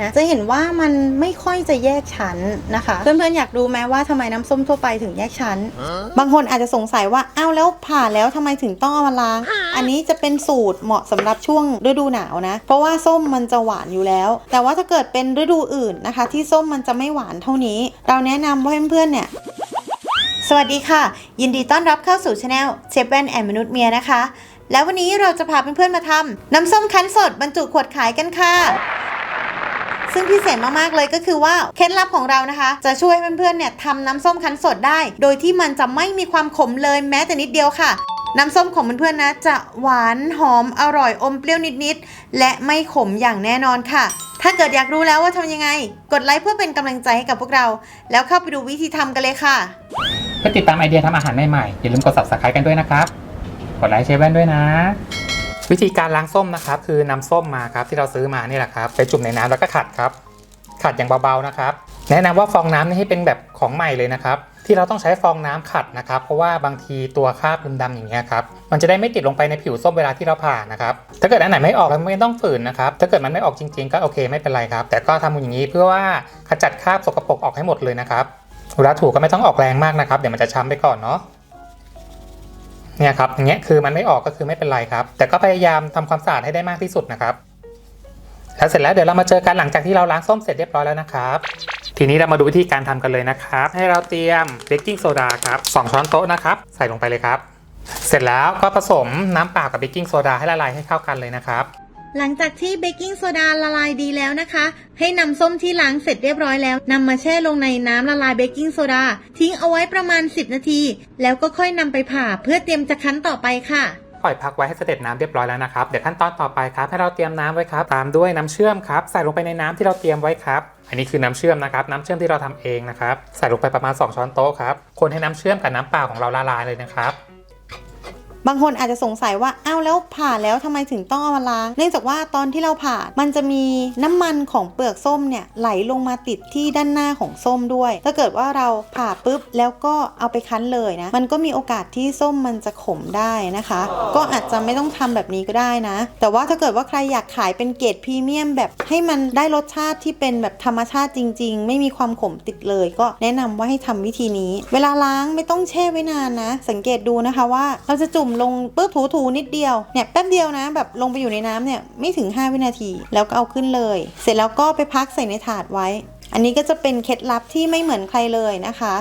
นะจะเห็นว่ามันไม่ค่อยจะแยกชั้นนะคะ เพื่อนๆอยากรู้ไหมว่าทำไมน้ำส้มทั่วไปถึงแยกชั้น บางคนอาจจะสงสัยว่าอ้าวแล้วผ่าแล้วทำไมถึงต้องเอามาล้าง อันนี้จะเป็นสูตรเหมาะสำหรับช่วงฤดูหนาวนะ เพราะว่าส้มมันจะหวานอยู่แล้ว แต่ว่าถ้าเกิดเป็นฤดูอื่นนะคะ ที่ส้มมันจะไม่หวานเท่านี้ เราแนะนำว่าเพื่อนๆเนี่ยสวัสดีค่ะ ยินดีต้อนรับเข้าสู่ช anel เชฟแวนแอนมนุษย์เมียนะคะ แล้ววันนี้เราจะพาเพื่อนๆมาทำน้ำส้มคั้นสดบรรจุขวดขายกันค่ะ ซึ่งพิเศษมากๆเลยก็คือว่าเคล็ดลับของเรานะคะ จะช่วยเพื่อนๆเนี่ยทำน้ำส้มคั้นสดได้ โดยที่มันจะไม่มีความขมเลยแม้แต่นิดเดียวค่ะ น้ำส้มของเพื่อนๆนะ จะหวานหอมอร่อยอมเปรี้ยวนิดๆและไม่ขมอย่างแน่นอนค่ะ ถ้าเกิดอยากรู้แล้วว่าทำยังไง กดไลค์เพื่อเป็นกำลังใจให้กับพวกเรา แล้วเข้าไปดูวิธีทำกันเลยค่ะ เพื่อติดตามไอเดียทำอาหารใหม่ๆอย่าลืมกด subscribe กันด้วยนะครับ กดไลค์เชฟแว่นด้วยนะ วิธีการล้างส้มนะครับคือนำส้มมาครับที่เราซื้อมานี่แหละครับไปจุ่มในน้ำแล้วก็ขัดครับ ขัดอย่างเบาๆนะครับ แนะนำว่าฟองน้ำนี่ให้เป็นแบบของใหม่เลยนะครับ ที่เราต้องใช้ฟองน้ำขัดนะครับ เพราะว่าบางทีตัวคราบดำๆอย่างเงี้ยครับมันจะได้ไม่ติดลงไปในผิวส้มเวลาที่เราผ่านะครับถ้าเกิดอันไหนไม่ออกเราไม่ต้องฝืนนะครับถ้าเกิดมันไม่ออกจริง ๆ ก็โอเคไม่เป็นไรครับ แต่ก็ทำอย่างนี้เพื่อว่าขจัดคราบสกปรกออกให้หมดเลยนะครับเวลาถูก็ไม่ต้องออกแรงมากนะครับเดี๋ยวมันจะช้ำไปก่อนเนาะ เนี่ยครับอย่างเงี้ยคือมันไม่ออกก็คือไม่เป็นไรครับ แต่ก็พยายามทำความสะอาดให้ได้มากที่สุดนะครับแล้วเสร็จแล้วเดี๋ยวเรามาเจอกันหลังจากที่เราล้างส้มเสร็จเรียบร้อยแล้วนะครับ ทีนี้เรามาดูวิธีการทำกันเลยนะครับ ให้เราเตรียมเบกกิ้งโซดาครับสองช้อนโต๊ะนะครับ ใส่ลงไปเลยครับ เสร็จแล้วก็ผสมน้ำเปล่ากับเบกกิ้งโซดาให้ละลายให้เข้ากันเลยนะครับ หลังจากที่เบกกิ้งโซดาละลายดีแล้วนะคะ ให้นำส้มที่ล้างเสร็จเรียบร้อยแล้วนำมาแช่ลงในน้ำละลายเบกกิ้งโซดาทิ้งเอาไว้ประมาณ 10 นาที แล้วก็ค่อยนำไปผ่าเพื่อเตรียมจะคั้นต่อไปค่ะ ปล่อยพักไว้ให้เสด็จน้ำเรียบร้อยแล้วนะครับ เดี๋ยวขั้นตอนต่อไปครับ ให้เราเตรียมน้ำไว้ครับ ตามด้วยน้ำเชื่อมครับ ใส่ลงไปในน้ำที่เราเตรียมไว้ครับ อันนี้คือน้ำเชื่อมนะครับ น้ำเชื่อมที่เราทำเองนะครับ ใส่ลงไปประมาณ 2 ช้อนโต๊ะครับ คนให้น้ำเชื่อมกับน้ำเปล่าของเราละลายเลยนะครับ บางคนอาจจะสงสัยว่าอ้าวแล้วผ่าแล้วทำไมถึงต้องเอามาล้าง เนื่องจากว่าตอนที่เราผ่ามันจะมีน้ำมันของเปลือกส้มเนี่ยไหลลงมาติดที่ด้านหน้าของส้มด้วย ถ้าเกิดว่าเราผ่าปุ๊บแล้วก็เอาไปคั้นเลยนะ มันก็มีโอกาสที่ส้มมันจะขมได้นะคะ ก็อาจจะไม่ต้องทำแบบนี้ก็ได้นะ แต่ว่าถ้าเกิดว่าใครอยากขายเป็นเกรดพรีเมียมแบบให้มันได้รสชาติที่เป็นแบบธรรมชาติจริง ๆ ไม่มีความขมติดเลย ก็แนะนำว่าให้ทำวิธีนี้ เวลาล้างไม่ต้องแช่ไว้นานนะ สังเกตดูนะคะว่าเราจะจุ่มลงปื๊บถูๆนิดเดียวเนี่ยแป๊บเดียวนะแบบลงไปอยู่ในน้ำเนี่ยไม่ถึง 5 วินาที แล้วก็เอาขึ้นเลย เสร็จแล้วก็ไปพักใส่ในถาดไว้ อันนี้ก็จะเป็นเคล็ดลับที่ไม่เหมือนใครเลยนะคะ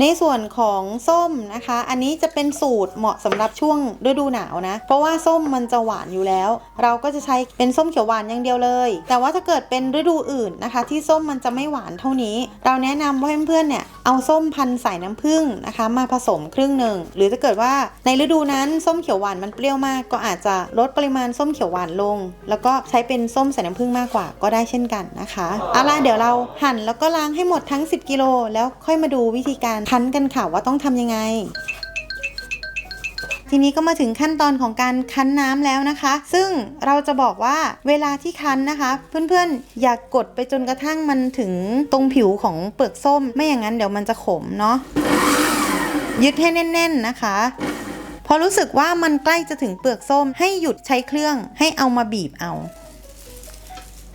ในส่วนของส้มนะคะ อันนี้จะเป็นสูตรเหมาะสำหรับช่วงฤดูหนาวนะ เพราะว่าส้มมันจะหวานอยู่แล้ว เราก็จะใช้เป็นส้มเขียวหวานอย่างเดียวเลย แต่ว่าถ้าเกิดเป็นฤดูอื่นนะคะ ที่ส้มมันจะไม่หวานเท่านี้ เราแนะนำว่าเพื่อนๆเนี่ยเอาส้มพันธุ์ใส่น้ำผึ้งนะคะ มาผสมครึ่งหนึ่งหรือถ้าเกิดว่าในฤดูนั้นส้มเขียวหวานมันเปรี้ยวมาก ก็อาจจะลดปริมาณส้มเขียวหวานลง แล้วก็ใช้เป็นส้มใส่น้ำผึ้งมากกว่าก็ได้เช่นกันนะคะเอาล่ะเดี๋ยวเราหั่นแล้วก็ล้างให้หมดทั้ง 10 กิโลแล้วค่อยมาดูวิธีการคั้นกันค่ะว่าต้องทำยังไง ทีนี้ก็มาถึงขั้นตอนของการคั้นน้ำแล้วนะคะ ซึ่งเราจะบอกว่าเวลาที่คั้นนะคะ เพื่อนๆ อย่ากกดไปจนกระทั่งมันถึงตรงผิวของเปลือกส้ม ไม่อย่างนั้นเดี๋ยวมันจะขมเนาะยึดให้แน่น ๆนะคะพอรู้สึกว่ามันใกล้จะถึงเปลือกส้มให้หยุดใช้เครื่องให้เอามาบีบเอา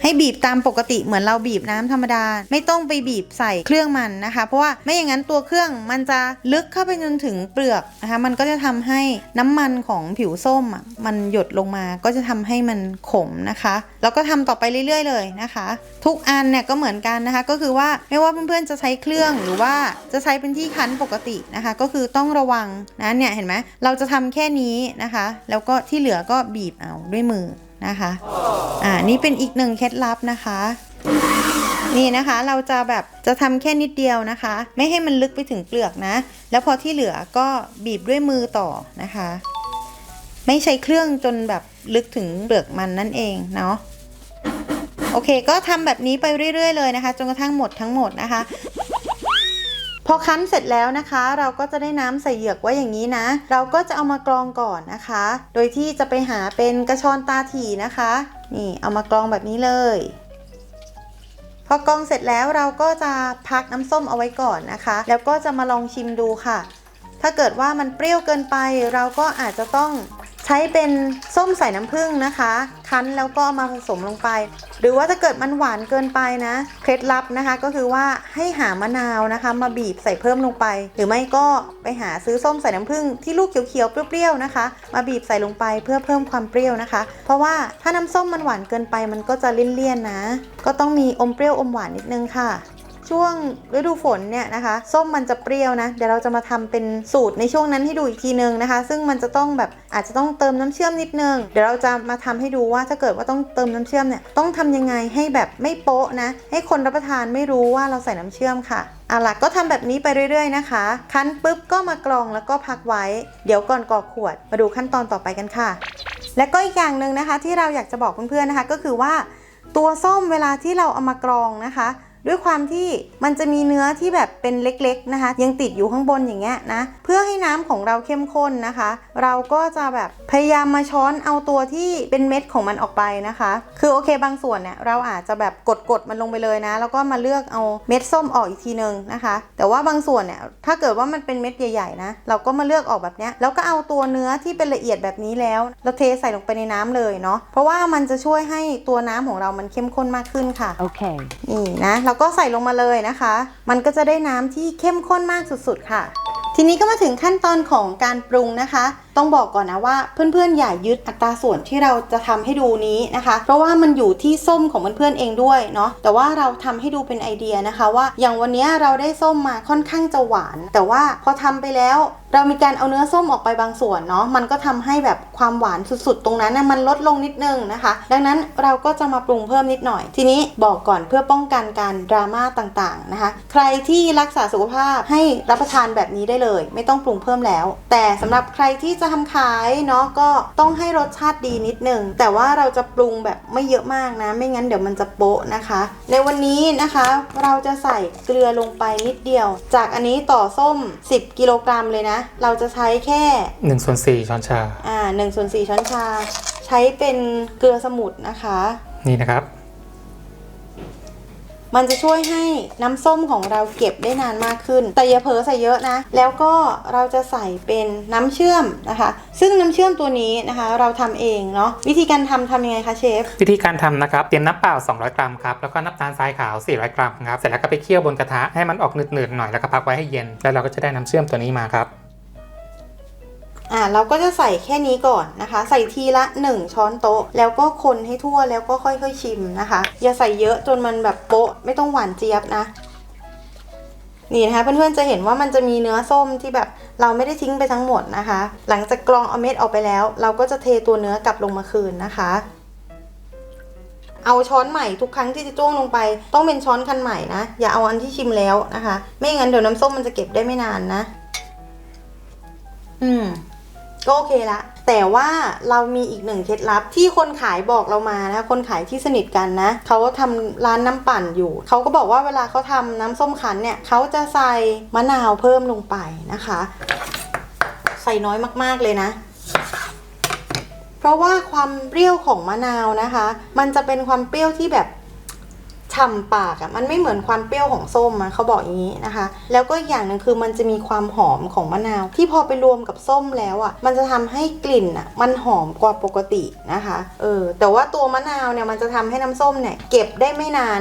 ให้บีบตามปกติเหมือนเราบีบน้ำธรรมดา ไม่ต้องไปบีบใส่เครื่องมันนะคะ เพราะว่าไม่อย่างนั้นตัวเครื่องมันจะลึกเข้าไปจนถึงเปลือกนะคะมันก็จะทำให้น้ำมันของผิวส้มอะมันหยดลงมาก็จะทำให้มันขมนะคะ แล้วก็ทำต่อไปเรื่อย ๆ เลยนะคะ ทุกอันเนี่ยก็เหมือนกันนะคะ ก็คือว่าไม่ว่าเพื่อนๆจะใช้เครื่องหรือว่าจะใช้เป็นที่คั้นปกตินะคะ ก็คือต้องระวังนะเนี่ยเห็นไหมเราจะทำแค่นี้นะคะ แล้วก็ที่เหลือก็บีบเอาด้วยมือ นะคะอ่านี่เป็นอีกหนึ่งเคล็ดลับนะคะ นี่นะคะเราจะแบบจะทำแค่นิดเดียวนะคะ ไม่ให้มันลึกไปถึงเปลือกนะ แล้วพอที่เหลือก็บีบด้วยมือต่อนะคะ ไม่ใช้เครื่องจนแบบลึกถึงเปลือกมันนั่นเองเนาะโอเค ก็ทำแบบนี้ไปเรื่อย ๆ เลยนะคะ จนกระทั่งหมดทั้งหมดนะคะ พอคั้นเสร็จแล้วนะคะ เราก็จะได้น้ำใส่เหยือกไว้อย่างนี้นะ เราก็จะเอามากรองก่อนนะคะ โดยที่จะไปหาเป็นกระชอนตาถี่นะคะ นี่เอามากรองแบบนี้เลย พอกรองเสร็จแล้วเราก็จะพักน้ำส้มเอาไว้ก่อนนะคะ แล้วก็จะมาลองชิมดูค่ะ ถ้าเกิดว่ามันเปรี้ยวเกินไป เราก็อาจจะต้อง ใช้เป็นส้มใสายน้ำผึ้งนะคะ คั้นแล้วก็มาผสมลงไป หรือว่าถ้าเกิดมันหวานเกินไปนะ เคล็ดลับนะคะก็คือว่าให้หามะนาวนะคะ มาบีบใส่เพิ่มลงไป หรือไม่ก็ไปหาซื้อส้มใสายน้ำผึ้งที่ลูกเขียวๆเปรี้ยวๆนะคะ มาบีบใส่ลงไปเพื่อเพิ่มความเปรี้ยวนะคะ เพราะว่าถ้าน้ำส้มมันหวานเกินไปมันก็จะเลี่ยนๆนะ ก็ต้องมีอมเปรี้ยวอมหวานนิดนึงค่ะ ช่วงฤดูฝนเนี่ยนะคะ ส้มมันจะเปรี้ยวนะ เดี๋ยวเราจะมาทำเป็นสูตรในช่วงนั้นให้ดูอีกทีนึงนะคะ ซึ่งมันจะต้องแบบอาจจะต้องเติมน้ำเชื่อมนิดนึง เดี๋ยวเราจะมาทำให้ดูว่าถ้าเกิดว่าต้องเติมน้ำเชื่อมเนี่ยต้องทำยังไงให้แบบไม่โป๊ะนะ ให้คนรับประทานไม่รู้ว่าเราใส่น้ำเชื่อมค่ะเอาล่ะก็ทำแบบนี้ไปเรื่อยๆนะคะ คั้นปุ๊บก็มากรองแล้วก็พักไว้ เดี๋ยวก่อนกรอกขวด มาดูขั้นตอนต่อไปกันค่ะ และก็อีกอย่างหนึ่งนะคะ ที่เราอยากจะบอกเพื่อนๆนะคะ ก็คือว่าตัวส้มเวลาที่เราเอามากรองนะคะ ด้วยความที่มันจะมีเนื้อที่แบบเป็นเล็กๆนะคะ ยังติดอยู่ข้างบนอย่างเงี้ยนะเพื่อให้น้ำของเราเข้มข้นนะคะ เราก็จะแบบพยายามมาช้อนเอาตัวที่เป็นเม็ดของมันออกไปนะคะ คือโอเคบางส่วนเนี่ยเราอาจจะแบบกดๆมันลงไปเลยนะ แล้วก็มาเลือกเอาเม็ดส้มออกอีกทีนึงนะคะ แต่ว่าบางส่วนเนี่ยถ้าเกิดว่ามันเป็นเม็ดใหญ่ๆนะเราก็มาเลือกออกแบบเนี้ยแล้วก็เอาตัวเนื้อที่เป็นละเอียดแบบนี้แล้วเราเทใส่ลงไปในน้ำเลยเนาะเพราะว่ามันจะช่วยให้ตัวน้ำของเรามันเข้มข้นมากขึ้นค่ะ Okay. นี่นะเราก็ใส่ลงมาเลยนะคะ มันก็จะได้น้ำที่เข้มข้นมากสุดๆค่ะ ทีนี้ก็มาถึงขั้นตอนของการปรุงนะคะ ต้องบอกก่อนนะว่าเพื่อนๆอย่ายึดอัตราส่วนที่เราจะทำให้ดูนี้นะคะ เพราะว่ามันอยู่ที่ส้มของเพื่อนๆเองด้วยเนาะแต่ว่าเราทำให้ดูเป็นไอเดียนะคะว่า อย่างวันนี้เราได้ส้มมาค่อนข้างจะหวาน แต่ว่าพอทำไปแล้วเรามีการเอาเนื้อส้มออกไปบางส่วนเนาะมันก็ทำให้แบบความหวานสุดๆ ตรงนั้นนะมันลดลงนิดนึงนะคะ ดังนั้นเราก็จะมาปรุงเพิ่มนิดหน่อย ทีนี้บอกก่อนเพื่อป้องกันการดราม่าต่างๆนะคะ ใครที่รักษาสุขภาพให้รับประทานแบบนี้ได้เลย ไม่ต้องปรุงเพิ่มแล้ว แต่สำหรับใครที่จะทำขายเนาะก็ต้องให้รสชาติดีนิดนึงแต่ว่าเราจะปรุงแบบไม่เยอะมากนะ ไม่งั้นเดี๋ยวมันจะโป๊ะนะคะ ในวันนี้นะคะ เราจะใส่เกลือลงไปนิดเดียว จากอันนี้ต่อส้ม 10 กิโลกรัมเลยนะ เราจะใช้แค่1ส่วน4ช้อนชาอ่า1ส่วน4ช้อนชา ใช้เป็นเกลือสมุทรนะคะ นี่นะครับ มันจะช่วยให้น้ำส้มของเราเก็บได้นานมากขึ้น แต่อย่าเผลอใส่เยอะนะ แล้วก็เราจะใส่เป็นน้ำเชื่อมนะคะ ซึ่งน้ำเชื่อมตัวนี้นะคะ เราทำเองเนาะ วิธีการทำทำยังไงคะเชฟ วิธีการทำนะครับ เตรียมน้ำเปล่า 200 กรัมครับ แล้วก็น้ำตาลทรายขาว 400 กรัมครับ เสร็จแล้วก็ไปเคี่ยวบนกระทะให้มันออกหนืดๆหน่อย แล้วก็พักไว้ให้เย็น แล้วเราก็จะได้น้ำเชื่อมตัวนี้มาครับ อ่าเราก็จะใส่แค่นี้ก่อนนะคะ ใส่ทีละ 1 ช้อนโต๊ะ แล้วก็คนให้ทั่วแล้วก็ค่อยๆชิมนะคะ อย่าใส่เยอะจนมันแบบโป๊ะไม่ต้องหวานเจี๊ยบนะนี่นะคะเพื่อนๆจะเห็นว่ามันจะมีเนื้อส้มที่แบบเราไม่ได้ทิ้งไปทั้งหมดนะคะ หลังจากกรองเอาเม็ดออกไปแล้ว เราก็จะเทตัวเนื้อกลับลงมาคืนนะคะ เอาช้อนใหม่ทุกครั้งที่จะจ้วงลงไป ต้องเป็นช้อนคันใหม่นะ อย่าเอาอันที่ชิมแล้วนะคะ ไม่งั้นเดี๋ยวน้ำส้มมันจะเก็บได้ไม่นานนะ อืม ก็โอเคละ แต่ว่าเรามีอีกหนึ่งเคล็ดลับที่คนขายบอกเรามานะคนขายที่สนิทกันนะเขาทำร้านน้ำปั่นอยู่ เขาก็บอกว่าเวลาเขาทำน้ำส้มคั้นเนี่ยเขาจะใส่มะนาวเพิ่มลงไปนะคะ ใส่น้อยมากๆเลยนะเพราะว่าความเปรี้ยวของมะนาวนะคะ มันจะเป็นความเปรี้ยวที่แบบ ฉ่ำปากอะ่ะมันไม่เหมือนความเปรี้ยวของส้มอะเขาบอกอย่างนี้นะคะ แล้วก็อีกอย่างหนึ่งคือมันจะมีความหอมของมะนาว ที่พอไปรวมกับส้มแล้วอะ่ะมันจะทำให้กลิ่นอะ่ะมันหอมกว่าปกตินะคะเออแต่ว่าตัวมะนาวเนี่ยมันจะทำให้น้ำส้มเนี่ยเก็บได้ไม่นาน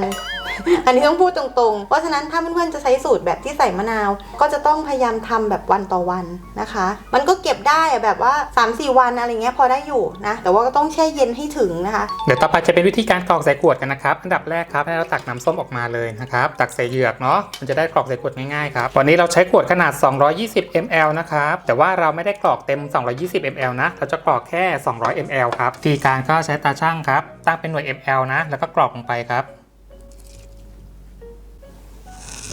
อันนี้ต้องพูดตรงๆ เพราะฉะนั้นถ้าเพื่อนๆจะใช้สูตรแบบที่ใส่มะนาว ก็จะต้องพยายามทำแบบวันต่อวันนะคะ มันก็เก็บได้อะแบบว่า 3-4 วันอะไรเงี้ยพอได้อยู่นะแต่ว่าก็ต้องแช่เย็นให้ถึงนะคะ เดี๋ยวต่อไปจะเป็นวิธีการกรอกใส่ขวดกันนะครับ อันดับแรกครับเราตักน้ำส้มออกมาเลยนะครับ ตักใส่เหยือกเนาะมันจะได้กรอกใส่ขวดง่ายๆครับวันนี้เราใช้ขวดขนาด 220 ml นะครับแต่ว่าเราไม่ได้กรอกเต็ม 220 ml นะเราจะกรอกแค่ 200 ml ครับวิธีการก็ใช้ตาช่างครับตั้งเป็นหน่วย ml นะ แล้วก็กรอกลงไปครับ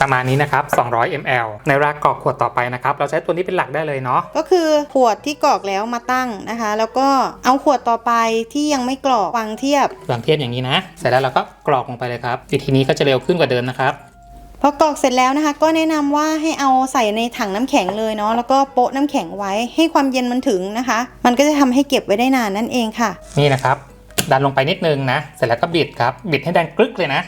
ประมาณนี้นะครับ 200 ml ในเวลากรอกขวดต่อไปนะครับ เราใช้ตัวนี้เป็นหลักได้เลยเนาะ ก็คือขวดที่กรอกแล้วมาตั้งนะคะ แล้วก็เอาขวดต่อไปที่ยังไม่กรอกวางเทียบ วางเทียบอย่างนี้นะ เสร็จแล้วเราก็กรอกลงไปเลยครับวิธีนี้ก็จะเร็วขึ้นกว่าเดิมนะครับพอกรอกเสร็จแล้วนะคะ ก็แนะนำว่าให้เอาใส่ในถังน้ำแข็งเลยเนาะแล้วก็โปะน้ำแข็งไว้ให้ความเย็นมันถึงนะคะ มันก็จะทำให้เก็บไว้ได้นานนั่นเองค่ะ นี่นะครับดันลงไปนิดนึงนะ เสร็จแล้วก็บิดครับ บิดให้ดังกรึกเลยนะ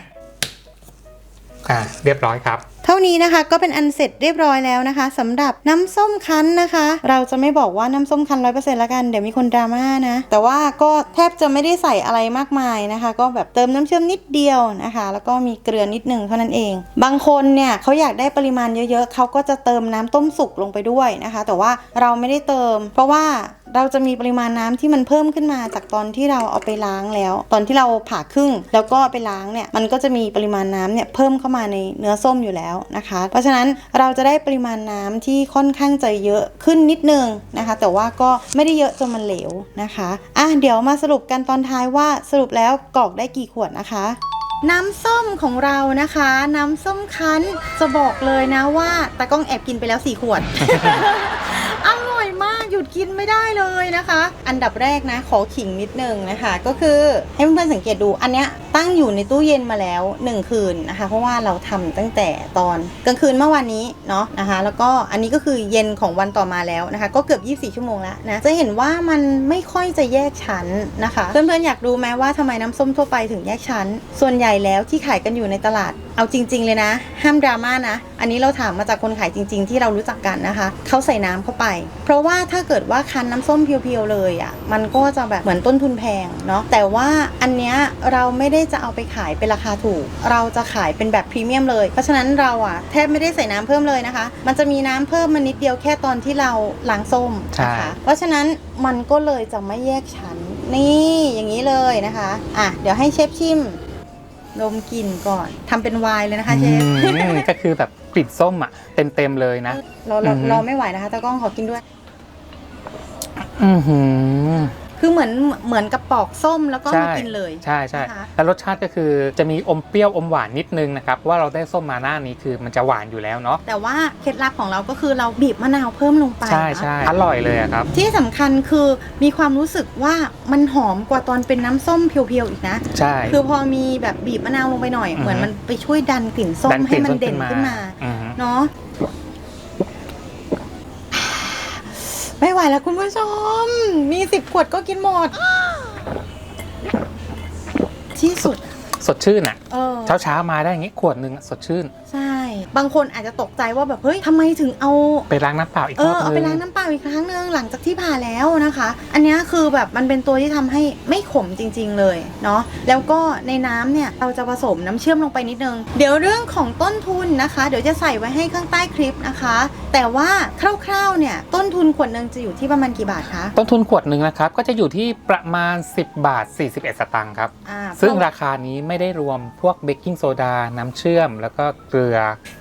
อ่าเรียบร้อยครับถ้าานี้นะคะก็เป็นอันเสร็จเรียบร้อยแล้วนะคะสำหรับน้ำส้มคั้นนะคะ เราจะไม่บอกว่าน้ำส้มคั้นร้อยเปอร์เซ็นต์ละกันเดี๋ยวมีคนดราม่านะ แต่ว่าก็แทบจะไม่ได้ใส่อะไรมากมายนะคะ ก็แบบเติมน้ำเชื่อมนิดเดียวนะคะ แล้วก็มีเกลือนิดหนึ่งเท่านั้นเอง บางคนเนี่ยเขาอยากได้ปริมาณเยอะๆเขาก็จะเติมน้ำต้มสุกลงไปด้วยนะคะ แต่ว่าเราไม่ได้เติม เพราะว่า เราจะมีปริมาณน้ำที่มันเพิ่มขึ้นมาจากตอนที่เราเอาไปล้างแล้ว ตอนที่เราผ่าครึ่ง แล้วก็ไปล้างเนี่ยมันก็จะมีปริมาณน้ำเนี่ยเพิ่มเข้ามาในเนื้อส้มอยู่แล้วนะคะ เพราะฉะนั้นเราจะได้ปริมาณน้ำที่ค่อนข้างจะเยอะขึ้นนิดนึงนะคะ แต่ว่าก็ไม่ได้เยอะจนมันเหลวนะคะอะเดี๋ยวมาสรุปกันตอนท้ายว่าสรุปแล้วกรอกได้กี่ขวดนะคะน้ำส้มของเรานะคะ น้ำส้มคั้นจะบอกเลยนะว่าตากล้องแอบกินไปแล้วสี่ขวด กินไม่ได้เลยนะคะ อันดับแรกนะขอขิงนิดนึงนะคะ ก็คือให้เพื่อนๆสังเกตดูอันเนี้ย ตั้งอยู่ในตู้เย็นมาแล้ว 1 คืนนะคะ เพราะว่าเราทำตั้งแต่ตอนกลางคืนเมื่อวานนี้เนาะนะคะ แล้วก็อันนี้ก็คือเย็นของวันต่อมาแล้วนะคะ ก็เกือบ 24 ชั่วโมงแล้วนะจะเห็นว่ามันไม่ค่อยจะแยกชั้นนะคะเพื่อนๆอยากรู้ไหมว่าทำไมน้ำส้มทั่วไปถึงแยกชั้น ส่วนใหญ่แล้วที่ขายกันอยู่ในตลาดเอาจริง ๆ เลยนะ ห้ามดราม่านะ อันนี้เราถามมาจากคนขายจริง ๆ ที่เรารู้จักกันนะคะ เขาใส่น้ำเข้าไป เพราะว่าถ้าเกิดว่าคั้นน้ำส้มเพียวๆเลยอะ่ะมันก็จะแบบเหมือนต้นทุนแพงเนาะแต่ว่าอันเนี้ยเราไม่ได้จะเอาไปขายเป็นราคาถูก เราจะขายเป็นแบบพรีเมียมเลย เพราะฉะนั้นเราอะ่ะแทบไม่ได้ใส่น้ำเพิ่มเลยนะคะ มันจะมีน้ำเพิ่มมานิดเดียวแค่ตอนที่เราล้างส้มนะคะเพราะฉะนั้นมันก็เลยจะไม่แยกชั้นนี่อย่างนี้เลยนะคะอะเดี๋ยวให้เชฟชิมดมกลิ่นก่อนทำเป็นไวน์เลยนะคะเชฟอืมก็คือแบบกลิ่นส้มอะเต็มเต็มๆเลยนะเราเราอือฮึเราไม่ไหวนะคะตากล้องขอกินด้วย อือหือ คือเหมือนเหมือนกับปอกส้มแล้วก็ใช่มากินเลยใช่ใช่นะคะแล้วรสชาติก็คือจะมีอมเปรี้ยวอมหวานนิดนึงนะครับว่าเราได้ส้มมาหน้านี้คือมันจะหวานอยู่แล้วเนาะแต่ว่าเคล็ดลับของเราก็คือเราบีบมะนาวเพิ่มลงไปใช่นะใช่อร่อยเลยอะครับ ที่สำคัญคือมีความรู้สึกว่ามันหอมกว่าตอนเป็นน้ำส้มเพียวๆอีกนะใช่คือพอมีแบบบีบมะนาวลงไปหน่อยอือฮึเหมือนมันไปช่วยดันกลิ่นส้มดัให้กลิ่มันเด่นขึ้นมาอือหือเนาะ ไม่ไหวแล้วคุณผู้ชม มีสิบขวดก็กินหมด ที่สุด สดชื่นอะ เออ เช้าเช้าๆมาได้อย่างงี้ขวดหนึ่งอะสดชื่น ใช่ บางคนอาจจะตกใจว่าแบบเฮ้ยทำไมถึงเอา ไปล้างน้ำเปล่าอีกเอรออบเอานึไปงล้างน้ำเปล่าอีกครั้งหนึ่งหลังจากที่ผ่าแล้วนะคะ อันเนี้ยคือแบบมันเป็นตัวที่ทำให้ไม่ขมจริง ๆ เลยเนาะแล้วก็ในน้ำเนี่ยเราจะผสมน้ำเชื่อมลงไปนิดนึง เดี๋ยวเรื่องของต้นทุนนะคะ เดี๋ยวจะใส่ไว้ให้ข้างใต้คลิปนะคะ แต่ว่าคร่าวๆเนี่ยต้นทุนขวดหนึ่งจะอยู่ที่ประมาณกี่บาทคะ ต้นทุนขวดหนึ่งนะครับ ก็จะอยู่ที่ประมาณ 10 บาท 41 สตางค์ครับ อ่าซึ่งเพะราคานี้ไม่ได้รวมพวกเบกกิ้งโซดา น้ำเชื่อม แล้วก็เกลือ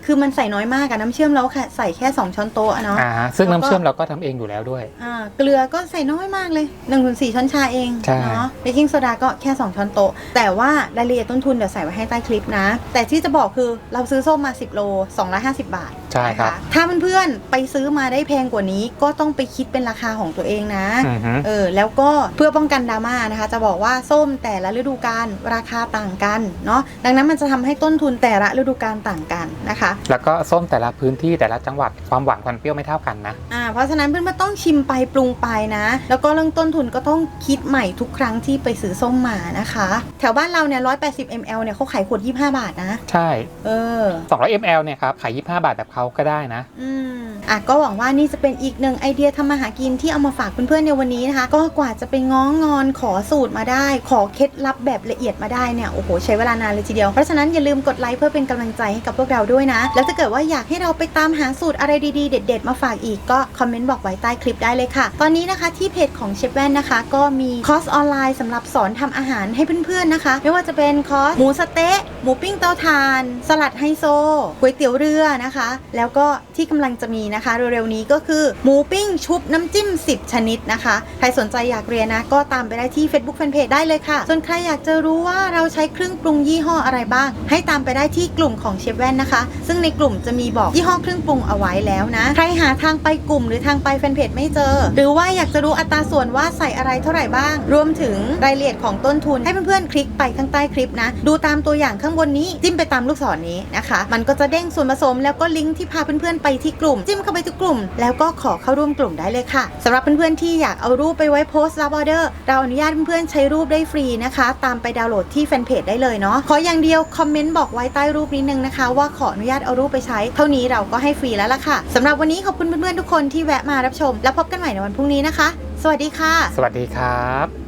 คือมันใส่น้อยมากอะน้ำเชื่อมเราแค่ใส่แค่ 2 ช้อนโต๊ะอะเนาะ อ่าซึ่งแล้วก็ น้ำเชื่อมเราก็ทำเองอยู่แล้วด้วย อ่าเกลือก็ใส่น้อยมากเลย1นถึงสช้อนชาเองใช่ เนาะเบกกิ้งโซดาก็แค่ 2 ช้อนโต๊ะ แต่ว่ารายละเอียดต้นทุนเดี๋ยวใส่ไว้ให้ใต้คลิปนะ แต่ที่จะบอกคือเราซื้อส้มมา 10 โล250 บาทใช่ครับ นะคะถ้าเพื่อนๆไปซื้อมาได้แพงกว่านี้ ก็ต้องไปคิดเป็นราคาของตัวเองนะอือฮึเออ แล้วก็เพื่อป้องกันดราม่านะคะ จะบอกว่าส้มแต่ละฤดูกาลราคาต่างกันเนาะ ดังนั้นมันจะทำให้ต้นทุนแต่ละฤดูกาลต่างกันนะคะ แล้วก็ส้มแต่ละพื้นที่แต่ละจังหวัดความหวานความเปรี้ยวไม่เท่ากันนะ อ่า เพราะฉะนั้นเพื่อนๆต้องชิมไปปรุงไปนะ แล้วก็เรื่องต้นทุนก็ต้องคิดใหม่ทุกครั้งที่ไปซื้อส้มมานะคะ แถวบ้านเราเนี่ย180 ml เนี่ยเขาขายขวด25บาทนะ ใช่ เออ200 ml เนี่ยครับขาย25บาทแบบเขาก็ได้นะ อืมอะก็หวังว่านี่จะเป็นอีกหนึ่งไอเดียทำมาหากินที่เอามาฝากเพื่อนๆในวันนี้นะคะ ก็กว่าจะไปง้องอนขอสูตรมาได้ ขอเคล็ดลับแบบละเอียดมาได้เนี่ยโอ้โหใช้เวลานานเลยทีเดียว เพราะฉะนั้นอย่าลืมกดไลค์เพื่อเป็นกำลังใจให้กับพวกเราด้วยนะ แล้วถ้าเกิดว่าอยากให้เราไปตามหาสูตรอะไรดีๆ เด็ด ๆ มาฝากอีกก็คอมเมนต์บอกไว้ใต้คลิปได้เลยค่ะ ตอนนี้นะคะที่เพจของเชฟแว่นนะคะ ก็มีคอร์สออนไลน์สำหรับสอนทำอาหารให้เพื่อนๆนะคะ ไม่ว่าจะเป็นคอร์สหมูสเต๊ะหมูปิ้งเตาถ่าน สลัดไฮโซก๋วยเตี๋ยวเรือนะคะ แล้วก็ที่กำลังจะมีนะคะ เร็วๆนี้ก็คือหมูปิ้งชุบน้ำจิ้ม 10 ชนิดนะคะ ใครสนใจอยากเรียนนะ ก็ตามไปได้ที่ Facebook Fanpage ได้เลยค่ะ ส่วนใครอยากจะรู้ว่าเราใช้เครื่องปรุงยี่ห้ออะไรบ้าง ให้ตามไปได้ที่กลุ่มของเชฟแว่นนะคะ ซึ่งในกลุ่มจะมีบอกยี่ห้อเครื่องปรุงเอาไว้แล้วนะ ใครหาทางไปกลุ่มหรือทางไปแฟนเพจไม่เจอ หรือว่าอยากจะรู้อัตราส่วนว่าใส่อะไรเท่าไหร่บ้าง รวมถึงรายละเอียดของต้นทุนให้เพื่อนๆคลิกไปข้างใต้คลิปนะ ดูตามตัวอย่างข้างบนนี้จิ้มไปตามลูกศรนี้นะคะ มันก็จะเด้งส่วนผสมแล้วก็ลิงก์ที่พาเพื่อนๆไปที่กลุ่ม จิ้มเข้าไปที่กลุ่ม แล้วก็ขอเข้าร่วมกลุ่มได้เลยค่ะสำหรับเพื่อนๆที่อยากเอารูปไปไว้โพสต์รับออเดอร์ เราอนุญาตเพื่อนๆใช้รูปได้ฟรีนะคะ ตามไปดาวน์โหลดที่แฟนเพจได้เลยเนาะขออย่างเดียวคอมเมนต์บอกไว้ใต้รูปนิดนึงนะคะ ว่าขออนุญาตเอารูปไปใช้ เท่านี้เราก็ให้ฟรีแล้วล่ะค่ะสำหรับวันนี้ขอบคุณเพื่อนๆทุกคนที่แวะมารับชม แล้วพบกันใหม่ในวันพรุ่งนี้นะคะ สวัสดีค่ะ สวัสดีครับ